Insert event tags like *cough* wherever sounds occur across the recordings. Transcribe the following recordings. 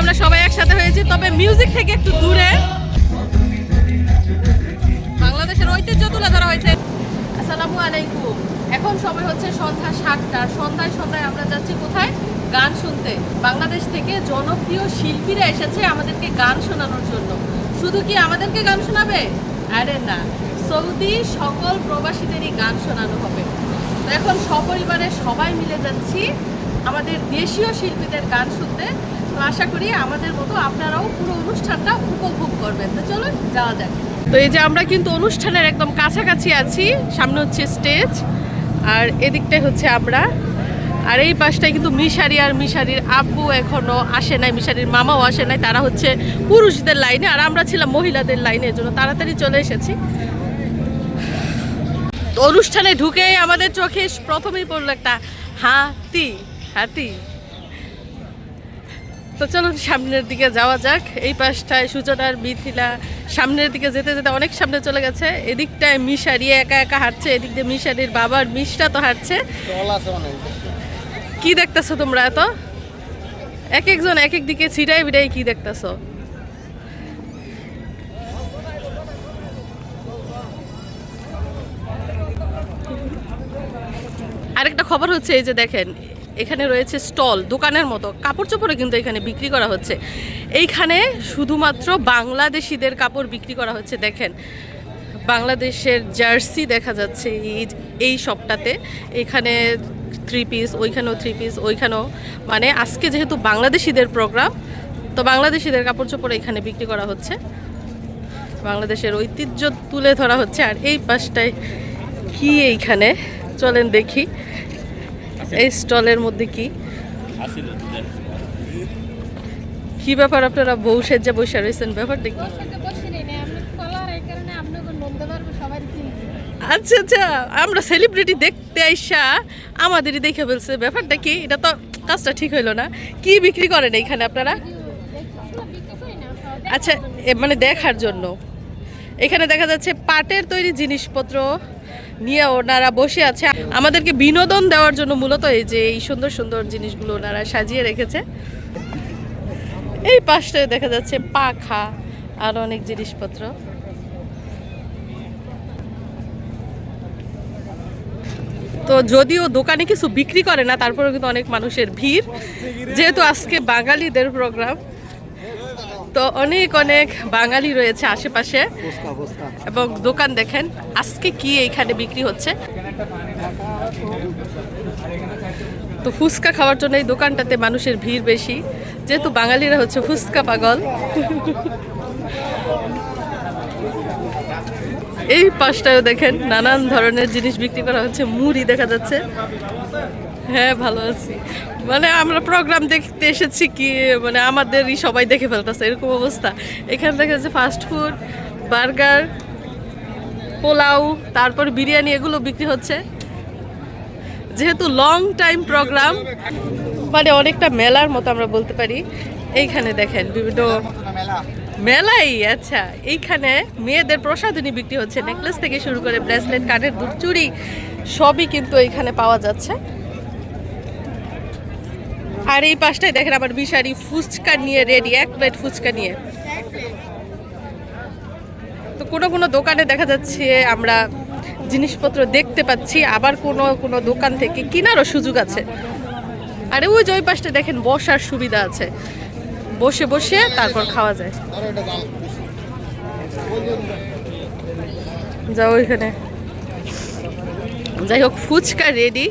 আমরা সবাই একসাথে হয়েছি, তবে মিউজিক থেকে একটু দূরে। বাংলাদেশের ঐতিহ্য তুলে ধরা হয়েছে। আসসালামু আলাইকুম। এখন সময় হচ্ছে সন্ধ্যা সাতটা। সন্ধ্যায় সন্ধ্যায় আমরা যাচ্ছি কোথায়? গান শুনতে। বাংলাদেশ থেকে জনপ্রিয় শিল্পীরা এসেছে আমাদেরকে গান শোনানোর জন্য। শুধু কি আমাদেরকে গান শোনাবে? আরে না সৌদি সকল প্রবাসীদেরই গান শোনানো হবে। তো এখন সপরিবারে সবাই মিলে যাচ্ছি আমাদের দেশীয় শিল্পীদের গান শুনতে। তো আশা করি আমাদের মতো আপনারাও পুরো অনুষ্ঠানটা উপভোগ করবেন। তো চলুন, যাওয়া যাক। তো এই যে আমরা কিন্তু অনুষ্ঠানের একদম কাছাকাছি আছি, সামনে হচ্ছে স্টেজ, আর এদিকটাই হচ্ছে আমরা। আর এই পাশটায় কিন্তু মিশারি আর মিশারির আব্বু এখনও আসে নাই, মিশারির মামাও আসে নাই, তারা হচ্ছে পুরুষদের লাইনে আর আমরা ছিলাম মহিলাদের লাইনে জন্য তাড়াতাড়ি চলে এসেছি। অনুষ্ঠানে ঢুকেই আমাদের চোখে প্রথমেই পড়ল একটা হাতি হাতি। তো চলো সামনের দিকে যাওয়া যাক, এই পাশটায় সূচনার মিথিলা, সামনের দিকে যেতে যেতে অনেক সামনে চলে গেছে, এদিকটায় মিশারি একা একা হাঁটছে, এদিক দিয়ে মিশারির বাবার মিশটা তো হাঁটছে। কি দেখতেছো তোমরা এত? এক একজন এক এক দিকে ছিটাই বিটাই কি দেখতেছো? আরেকটা খবর হচ্ছে, এই যে দেখেন, এখানে রয়েছে স্টল, দোকানের মতো কাপড় চোপড়ও কিন্তু এখানে বিক্রি করা হচ্ছে। এইখানে শুধুমাত্র বাংলাদেশিদের কাপড় বিক্রি করা হচ্ছে, দেখেন। বাংলাদেশের জার্সি দেখা যাচ্ছে এই এই শপটাতে। এখানে থ্রি পিস ওইখানেও থ্রি পিস ওইখানেও। মানে আজকে যেহেতু বাংলাদেশিদের প্রোগ্রাম তো বাংলাদেশিদের কাপড় চোপড় এখানে বিক্রি করা হচ্ছে। বাংলাদেশের ঐতিহ্য তুলে ধরা হচ্ছে। আর এই পাশটায় কি এইখানে? চলেন দেখি। এই স্টলের মধ্যে কি? কি ব্যাপার আপনারা বউ সেজে বসে রয়েছেন? ব্যাপারটা কি? আচ্ছা আচ্ছা আমরা সেলিব্রিটি দেখতে আইসা আমাদেরই দেখে ফেলছে। ব্যাপারটা কি? এটা তো কাজটা ঠিক হইল না। কি বিক্রি করেন এইখানে আপনারা? আচ্ছা মানে দেখার জন্য। এখানে দেখা যাচ্ছে পাটের তৈরি জিনিসপত্র নিয়ে ওনারা বসে আছে। আমাদেরকে বিনোদন দেওয়ার জন্য মূলত এই যে এই সুন্দর সুন্দর জিনিসগুলো ওনারা সাজিয়ে রেখেছে। এই পাশটায় দেখা যাচ্ছে পাখা আর অনেক জিনিসপত্র। তো যদিও দোকানে কিছু বিক্রি করে না, তারপরেও কিন্তু অনেক মানুষের ভিড়। যেহেতু আজকে বাঙালিদের প্রোগ্রাম তো অনেক অনেক বাঙালি রয়েছে আশেপাশে। এবং দোকান দেখেন, আজকে কি এইখানে বিক্রি হচ্ছে? তো ফুচকা খাওয়ার জন্য এই দোকানটাতে মানুষের ভিড় বেশি। যেহেতু বাঙালিরা হচ্ছে ফুচকা পাগল। এই পাশটাও দেখেন নানান ধরনের জিনিস বিক্রি করা হচ্ছে, মুড়ি দেখা যাচ্ছে। হ্যাঁ ভালো আছি। মানে আমরা প্রোগ্রাম দেখতে এসেছি কি মানে আমাদেরই সবাই দেখে ফেলতেছে, এরকম অবস্থা। এখানে দেখা যাচ্ছে ফাস্ট ফুড বার্গার পোলাও, তারপর বিরিয়ানি এগুলো বিক্রি হচ্ছে। যেহেতু লং টাইম প্রোগ্রাম মানে অনেকটা মেলার মতো আমরা বলতে পারি। এইখানে দেখেন বিভিন্ন মেলাই আচ্ছা। এইখানে মেয়েদের প্রসাধনী বিক্রি হচ্ছে। নেকলেস থেকে শুরু করে ব্রেসলেট কানের দুধ সবই কিন্তু এইখানে পাওয়া যাচ্ছে। আর এই পাশটায় দেখেন আমার বিশারি ফুচকা নিয়ে রেডি, এক প্লেট ফুচকা নিয়ে। তো কোনো কোনো দোকানে দেখা যাচ্ছে আমরা জিনিসপত্র দেখতে পাচ্ছি, আবার কোনো কোনো দোকান থেকে কেনারও সুযোগ আছে। আরে ওই যে ওই পাশটা দেখেন বসার সুবিধা আছে। বসে বসে তারপর খাওয়া যায়। যাও ওইখানে যাই হোক, ফুচকা রেডি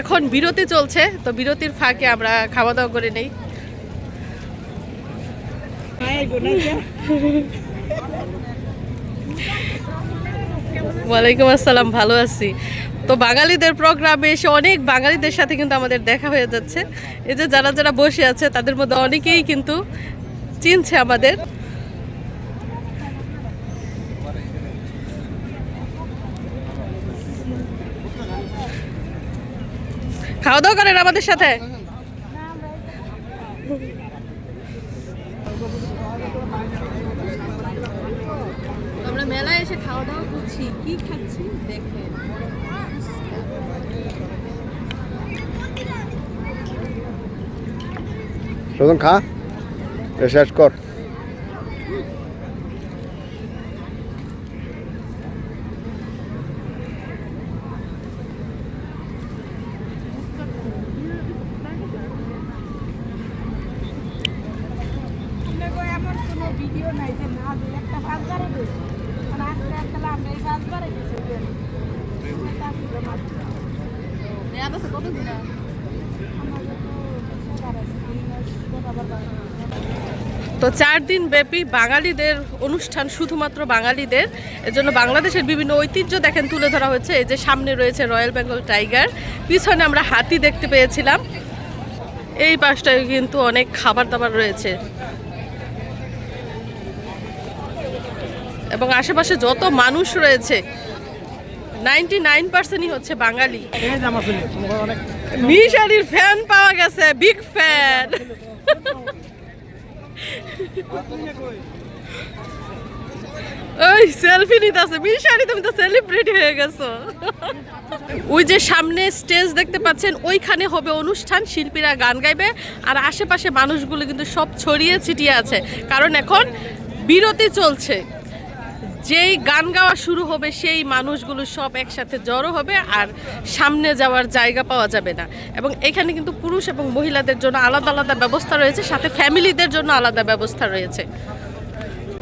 এখন বিরতি চলছে, তো বিরতির ফাঁকে আমরা খাওয়া দাওয়া করে নেই। ওয়ালাইকুম আসসালাম, ভালো আছি। তো বাঙালিদের প্রোগ্রামে এসে অনেক বাঙালিদের সাথে কিন্তু আমাদের দেখা হয়ে যাচ্ছে। এই যে যারা যারা বসে আছে, তাদের মধ্যে অনেকেই কিন্তু চিনছে আমাদের। খাওয়া দাওয়া করেন আমাদের সাথে? আমরা মেলায় এসে খাওয়া দাওয়া করছি। কি খাচ্ছি সুজন খা। শেষ কর। এমন কোনো ভিডিও নাই যে তো চার দিন ব্যাপী বাঙালিদের অনুষ্ঠান শুধুমাত্র বাঙালিদের। এজন্য বাংলাদেশের বিভিন্ন ঐতিহ্য দেখেন, তুলে ধরা হয়েছে। এই যে সামনে রয়েছে রয়্যাল বেঙ্গল টাইগার পিছনে আমরা হাতি দেখতে পেয়েছিলাম। এই পাশটায় কিন্তু অনেক খাবার দাবার রয়েছে। এবং আশেপাশে যত মানুষ রয়েছে নাইনটি নাইন পার্সেন্টই হচ্ছে বাঙালি। মিশারির ফ্যান পাওয়া গেছে বিগ ফ্যান ওই সেলফি নিতেছে, মিশারি তুমি তো সেলিব্রিটি হয়ে গেছো। ওই যে সামনে স্টেজ দেখতে পাচ্ছেন, ওইখানে হবে অনুষ্ঠান, শিল্পীরা গান গাইবে, আর আশেপাশে মানুষগুলো কিন্তু সব ছড়িয়ে ছিটিয়ে আছে। কারণ এখন বিরতি চলছে। যেই গান গাওয়া শুরু হবে, সেই মানুষগুলো সব একসাথে জড়ো হবে আর সামনে যাওয়ার জায়গা পাওয়া যাবে না। এবং এখানে কিন্তু পুরুষ এবং মহিলাদের জন্য আলাদা আলাদা ব্যবস্থা রয়েছে, সাথে ফ্যামিলিদের জন্য আলাদা ব্যবস্থা রয়েছে।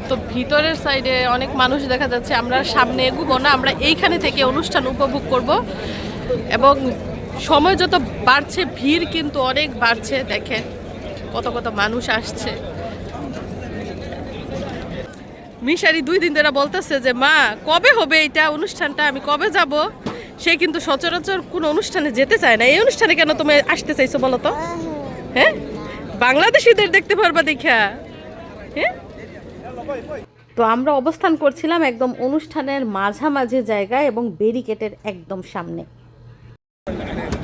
তো ভিতরের সাইডে অনেক মানুষ দেখা যাচ্ছে, আমরা সামনে এগুবো না, আমরা এইখানে থেকে অনুষ্ঠান উপভোগ করব। এবং সময় যত বাড়ছে, ভিড় কিন্তু অনেক বাড়ছে, দেখেন কত কত মানুষ আসছে। মিশারি দুই দিন ধরে বলতেছে যে, মা, কবে হবে এটা অনুষ্ঠানটা? আমি কবে যাব? সে কিন্তু সচরাচর কোনো অনুষ্ঠানে যেতে চায় না। এই অনুষ্ঠানে কেন তুমি আসতে চাইছো বলো তো? হ্যাঁ? বাংলাদেশিদের দেখতে পারবা দেখা। হ্যাঁ? তো আমরা অবস্থান করছিলাম একদম অনুষ্ঠানের মাঝামাঝি জায়গায় এবং ব্যারিকেটের একদম সামনে।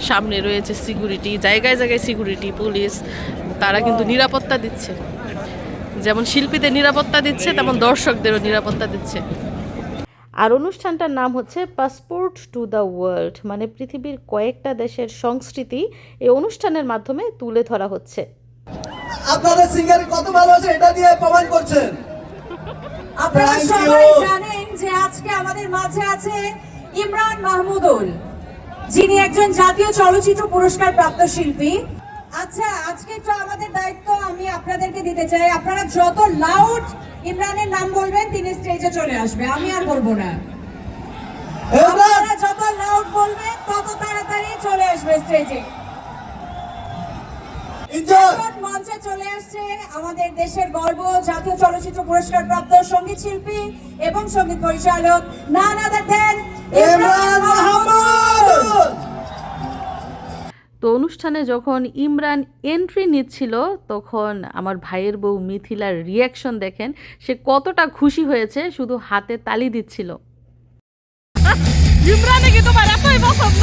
সামনে রয়েছে সিকিউরিটি, জায়গায় জায়গায় সিকিউরিটি, পুলিশ, তারা কিন্তু নিরাপত্তা দিচ্ছে। যেমন শিল্পীদের নিরাপত্তা দিচ্ছে তেমন দর্শকদেরও নিরাপত্তা দিচ্ছে। আর অনুষ্ঠানটার নাম হচ্ছে পাসপোর্ট টু দ্য ওয়ার্ল্ড মানে পৃথিবীর কয়েকটা দেশের সংস্কৃতি এই অনুষ্ঠানের মাধ্যমে তুলে ধরা হচ্ছে। আপনাদের সিঙ্গার কত ভালো আছে এটা দিয়ে প্রমাণ করছেন। আপনারা সবাই জানেন যে আজকে আমাদের মাঝে আছে ইমরান মাহমুদুল যিনি একজন জাতীয় চলচ্চিত্র পুরস্কার প্রাপ্ত শিল্পী। আচ্ছা আজকে তো আমাদের দায়িত্ব আমি আপনাদেরকে দিতে চাই। আপনারা যত লাউড ইমরানের নাম বলবেন তিনি স্টেজে চলে আসবে। আমি আর বলব না। আপনারা যত লাউড বলবেন তত তাড়াতাড়ি চলে আসবে স্টেজে মঞ্চে চলে আসছে আমাদের দেশের গর্ব জাতীয় চলচ্চিত্র পুরস্কার প্রাপ্ত সংগীত শিল্পী এবং সংগীত পরিচালক নান আদার দেন ইমরান অনুষ্ঠানে যখন ইমরান এন্ট্রি নিচ্ছিল তখন আমার ভাইয়ের বউ মিথিলার রিয়াকশন দেখেন সে কতটা খুশি হয়েছে শুধু হাতে তালি দিচ্ছিল। ইমরানে কি তোমার এতই পছন্দ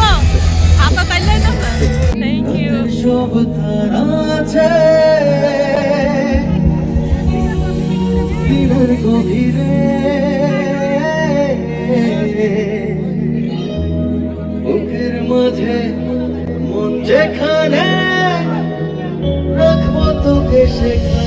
হাতে তালি থ্যাংক ইউ সব আছে। দিনের গভীরে। বুকের মাঝে যেখানে রাখব তোকে সেখানে।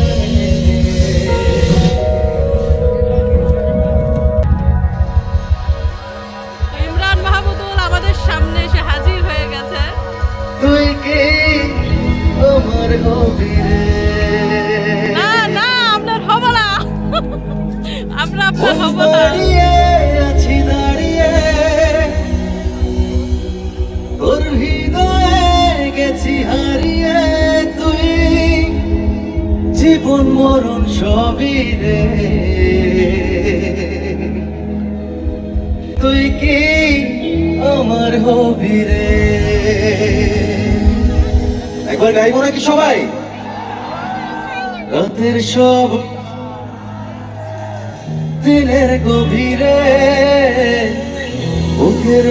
নাকি সবাই? রাতের সব দিনের গভীরে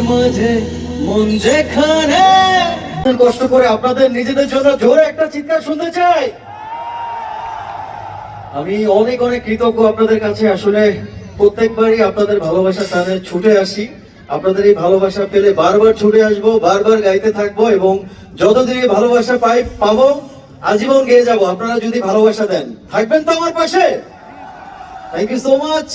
মাঝে মন যেখানে। কষ্ট করে আপনাদের নিজেদের জন্য জোরে একটা চিৎকার শুনতে চাই। আমি অনেক অনেক কৃতজ্ঞ আপনাদের কাছে। আসলে প্রত্যেকবারই আপনাদের ভালোবাসা তাদের ছুটে আসি। আপনাদের এই ভালোবাসা পেলে বারবার ছুটে আসব, বারবার গাইতে থাকব এবং যতদিন এই ভালোবাসা পাই, পাবো, আজীবন গেয়ে যাব। আপনারা যদি ভালোবাসা দেন, থাকবেন তো আমার পাশে? থ্যাংক ইউ সো মাচ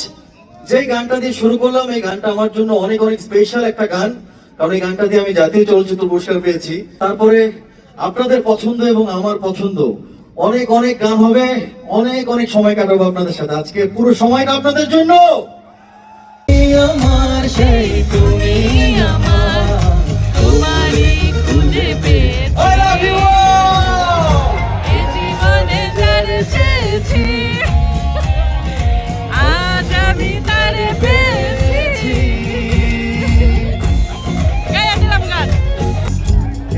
যেই গানটা দিয়ে শুরু করলাম, এই গানটা আমার জন্য অনেক অনেক স্পেশাল একটা গান। কারণ এই গানটা দিয়ে আমি জাতীয় চলচ্চিত্র পুরস্কার পেয়েছি। তারপরে আপনাদের পছন্দ এবং আমার পছন্দ। অনেক অনেক গান হবে, অনেক অনেক সময় কাটাবো আপনাদের সাথে। আজকে পুরো সময়টা আপনাদের জন্য। আমার সেই তুমি তোমারই খুঁজে পেয়ে I love you all! এ জীবনে যার চেয়েছি আজ আমি তারে পেয়েছি।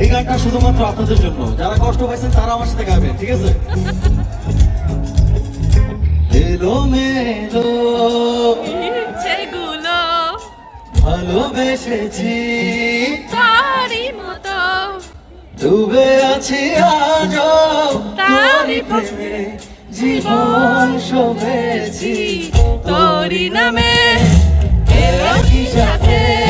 এই গানটা শুধুমাত্র আপনাদের জন্য। যারা কষ্ট পাইছেন তারা আমার সাথে গাবেন ঠিক আছে? *laughs* এলো মেলো ভালোবেসেছি। তারই মতো। ডুবে আছি আজ তারই প্রেমে জীবন শোভেছি। তোরি নামে সাথে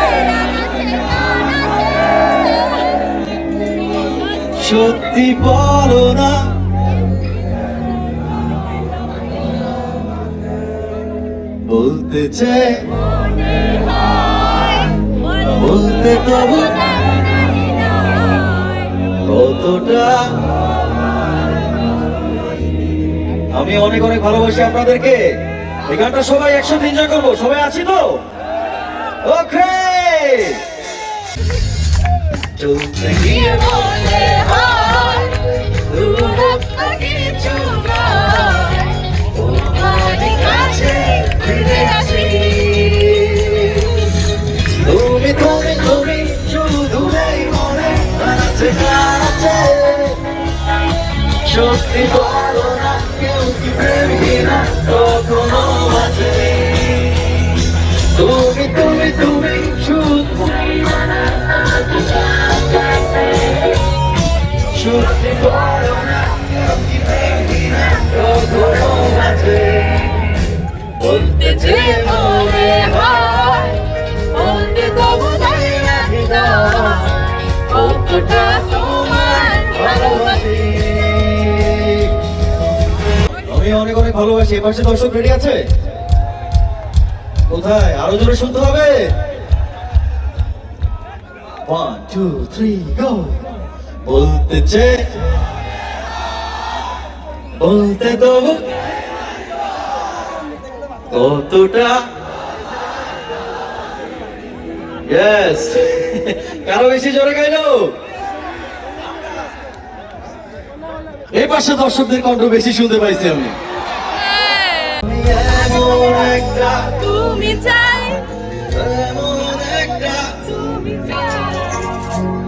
সত্যি বলো না। বলতে চাই, বলতে তবু কতটা? আমি অনেক অনেক ভালোবাসি আপনাদেরকে। এই গানটা সবাই একসাথে এনজয় করব। সবাই আছি তো? ওকে চলতে গিয়ে মনে সত্যি বলো না কেউ কি প্রেমী না কখনো তুমি তুমি আমি অনেক অনেক ভালোবাসি এ পাশে দর্শক কোথায়? আরও জোরে শুনতে হবে। ওয়ান টু থ্রি বলতে চে বলতে তবু কতটা? কারও বেশি জোরে গাইলো? এই পাশে দর্শকদের কণ্ঠ বেশি শুনতে পাইছি আমি। তুমি চাই।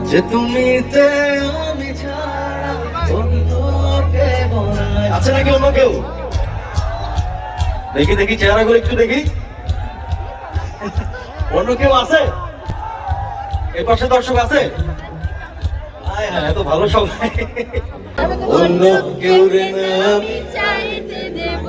যে তুমি কেউ নাকি অন্য কেউ? দেখি দেখি চেহারাগুলো একটু দেখি। অন্য কেউ আছে? এ পাশে দর্শক আছে? এত ভালো সবাই অন্য কেউ রে আমি চাইতে দেব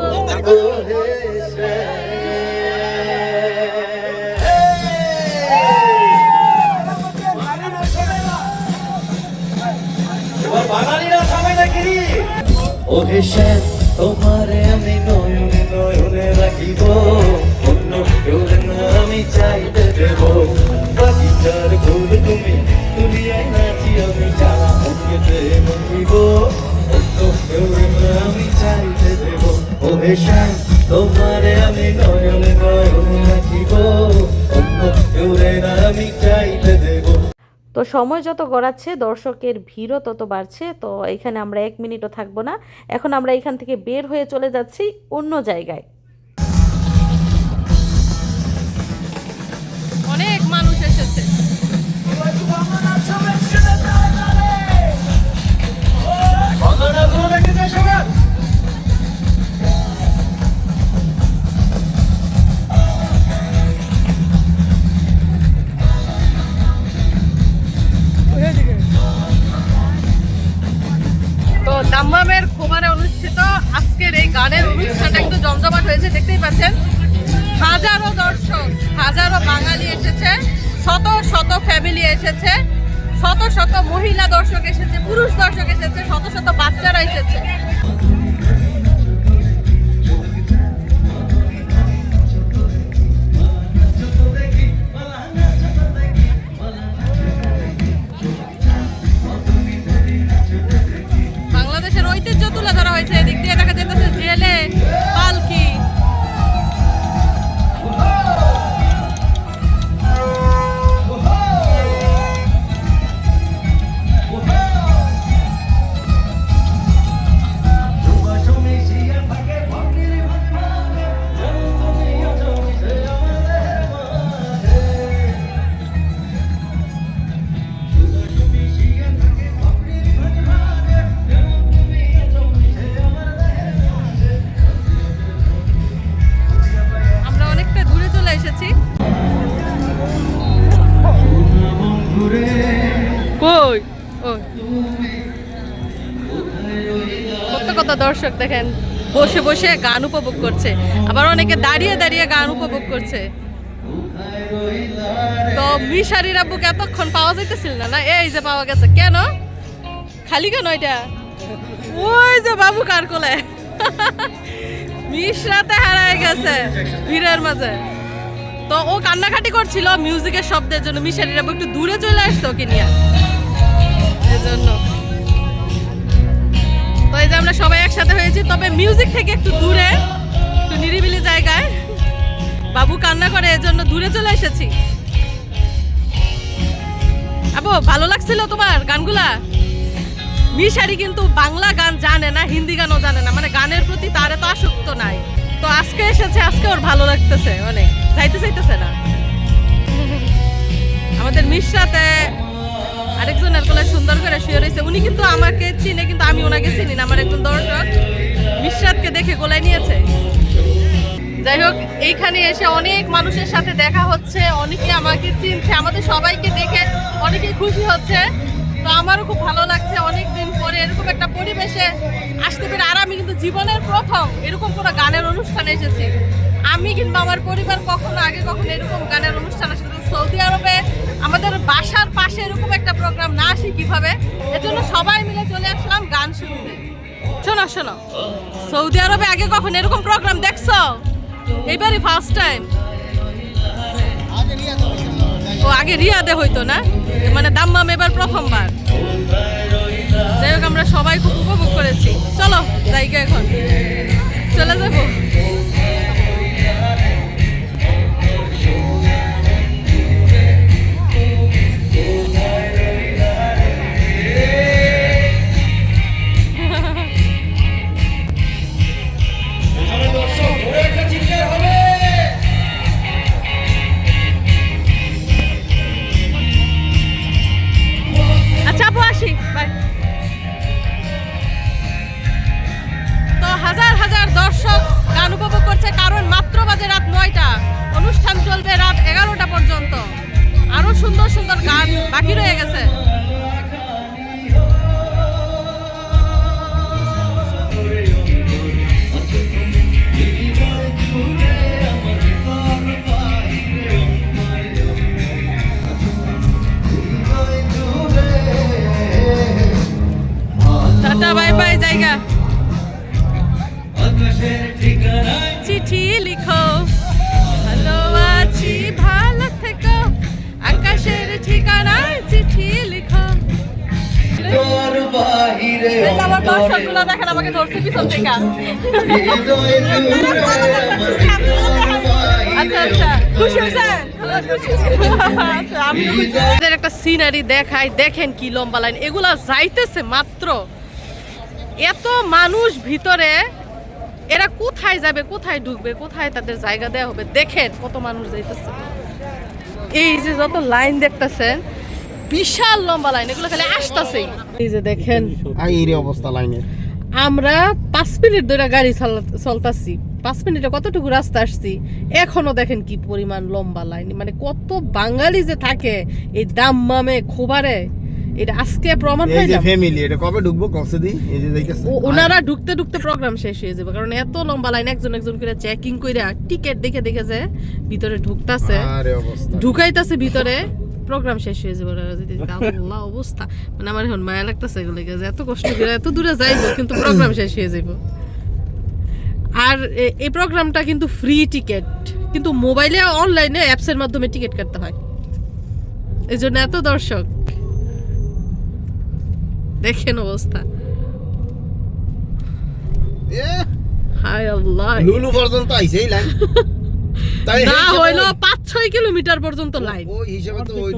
এবার বাঙালিরা নাকি তোমারে আমি তোমারে আমি নয়নে নয়ন রাখিব আমি চাইতে দেব তো সময় যত গড়াচ্ছে, দর্শকের ভিড়ও তত বাড়ছে। তো এখানে আমরা এক মিনিটও থাকব না। এখন আমরা এখান থেকে বের হয়ে চলে যাচ্ছি অন্য জায়গায়। বাঙালি এসেছে, শত শত ফ্যামিলি এসেছে, শত শত মহিলা দর্শক এসেছে, পুরুষ দর্শক এসেছে, শত শত বাচ্চারা এসেছে। দর্শক দেখেন, বসে বসে গান উপভোগ করছে। আবার অনেকে দাঁড়িয়ে দাঁড়িয়ে গান উপভোগ করছে। তো মিশারির আব্বুকে এতক্ষণ পাওয়া যাইতেছিল না না? এই যে পাওয়া গেছে। কেন? খালি কেন এটা? ওই যে বাবু কার কোলে? মিশরাতে হারায় গেছে ভিড়ের মাঝে। তো ও কান্নাকাটি করছিল মিউজিকের শব্দের জন্য। মিশারির আব্বু একটু দূরে চলে আসতো ওকে নিয়ে। এজন্য। এই যে আমরা সবাই একসাথে হয়েছি, তবে মিউজিক থেকে একটু দূরে, একটু নিরিবিলি জায়গায়। বাবু কান্না করে, এজন্য দূরে চলে এসেছি। আবু, ভালো লাগছিল তোমার গানগুলা? মিশারি কিন্তু বাংলা গান জানে না, হিন্দি গানও জানে না। মানে গানের প্রতি তার এত আসক্ত নাই। তো আজকে এসেছে, আজকে ওর ভালো লাগতেছে অনেক যাইতে চাইতেছে না। আমাদের মিশরাতে আরেকজনের কোলে সুন্দর করে শুয়ে উনি কিন্তু আমাকে চিনে, কিন্তু আমি ওনাকে চিনি না। আমার একজন দর্শক মিশরাতকে দেখে গোলায় নিয়েছে। যাই হোক, এইখানে এসে অনেক মানুষের সাথে দেখা হচ্ছে, অনেকে আমাকে চিনছে, আমাদের সবাইকে দেখে অনেকে খুশি হচ্ছে। তো আমারও খুব ভালো লাগছে অনেক দিন পরে এরকম একটা পরিবেশে আসতে পেরে, আর আমি কিন্তু জীবনের প্রথম এরকম কোনো গানের অনুষ্ঠানে এসেছি। আমি কিংবা আমার পরিবার কখনো আগে কখনো এরকম গানের অনুষ্ঠান আসলে সৌদি আরবে আমাদের বাসার পাশে এরকম একটা প্রোগ্রাম না আসি কীভাবে? এজন্য সবাই মিলে চলে আসলাম গান শুনতে। শোনো শোনো। সৌদি আরবে আগে কখন এরকম প্রোগ্রাম দেখছ? এইবারই ফার্স্ট টাইম ও, আগে রিয়াদে হইতো না? মানে দাম্মাম এবার প্রথমবার। যাই হোক, আমরা সবাই খুব উপভোগ করেছি। চলো জায়গা এখন। চলে যাব? উপভোগ করছে কারণ মাত্র বাজে রাত নয়টা। অনুষ্ঠান চলবে রাত এগারোটা পর্যন্ত। আরও সুন্দর সুন্দর গান বাকি রয়ে একটা সিনারি দেখাই দেখেন কি লম্বা লাইন এগুলা যাইতেছে মাত্র। এত মানুষ ভিতরে এরা কোথায় যাবে কোথায় ঢুকবে কোথায় তাদের জায়গা দেওয়া হবে? দেখেন কত মানুষ যাইতেছে। এই যে যত লাইন দেখতেছেন বিশাল লম্বা লাইন এগুলো খালি আসতেছেই এই যে দেখেন। এই অবস্থা লাইনের আমরা পাঁচ মিনিট ধরে গাড়ি চালা- চলতাছি। পাঁচ মিনিটে কতটুকু রাস্তা আসছি? এখনও দেখেন কি পরিমাণ লম্বা লাইন মানে কত বাঙালি যে থাকে এই দাম মামে খোবারে। এটা আজকে প্রমাণ এই যে পাইলাম ফ্যামিলি এটা কবে ঢুকবো? কসে দি। এই যে ও- ওনারা ঢুকতে ঢুকতে প্রোগ্রাম শেষ হয়ে যাবে। কারণ এত লম্বা লাইন একজন একজন করে চেকিং করে টিকিট দেখে দেখে যে ভিতরে ঢুকতাছে। আরে অবস্থা। ঢুকাইতাছে ভিতরে। প্রোগ্রাম শেষ হয়ে যাবে ওরা যদি *laughs* আল্লাহ অবস্থা। মানে আমার এখন মায়া লাগতেছে এগুলো যে এত কষ্ট করে এত দূরে যাইবো কিন্তু প্রোগ্রাম শেষ হয়ে যাইব। আর এই প্রোগ্রামটা কিন্তু ফ্রি টিকিট কিন্তু মোবাইলে অনলাইনে অ্যাপসের মাধ্যমে টিকিট কাটতে হয়। এই জন্য এত দর্শক। দেখেন অবস্থা। হায় আল্লাহ। লুলু পর্যন্ত আইছে এই লাইন *laughs* না হইল পাঁচ ছয় কিলোমিটার পর্যন্ত লাইন। ওই হিসেবে তো ওই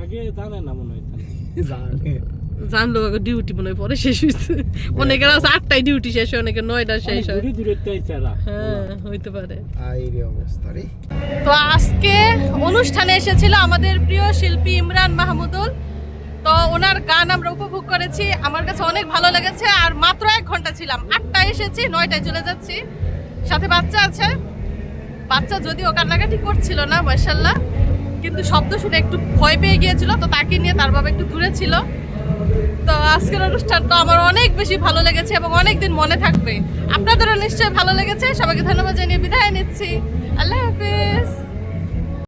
আগে জানে না মনে হয় জানলো ডিউটি মনে হয় পরে শেষ হয়েছে অনেকের আছে আটটায় ডিউটি শেষ হয় অনেকের নয়টা শেষ হয়। হ্যাঁ হইতে পারে। তো আজকে অনুষ্ঠানে এসেছিল আমাদের প্রিয় শিল্পী ইমরান মাহমুদুল। তো ওনার গান আমরা উপভোগ করেছি। আমার কাছে অনেক ভালো লেগেছে আর মাত্র এক ঘণ্টা ছিলাম। আটটায় এসেছি নয়টায় চলে যাচ্ছি। সাথে বাচ্চা আছে। বাচ্চা যদিও কান্নাকাটি করছিল না মার্শাল্লাহ কিন্তু শব্দ শুনে একটু ভয় পেয়ে গিয়েছিল, তো তাকে নিয়ে তার বাবা একটু দূরে ছিল। তো আজকের অনুষ্ঠানটা আমার অনেক বেশি ভালো লেগেছে এবং অনেক দিন মনে থাকবে। আপনাদেরও নিশ্চয়ই ভালো লেগেছে। সবাইকে ধন্যবাদ জানিয়ে বিদায় নিচ্ছি। আল্লাহ হাফিজ।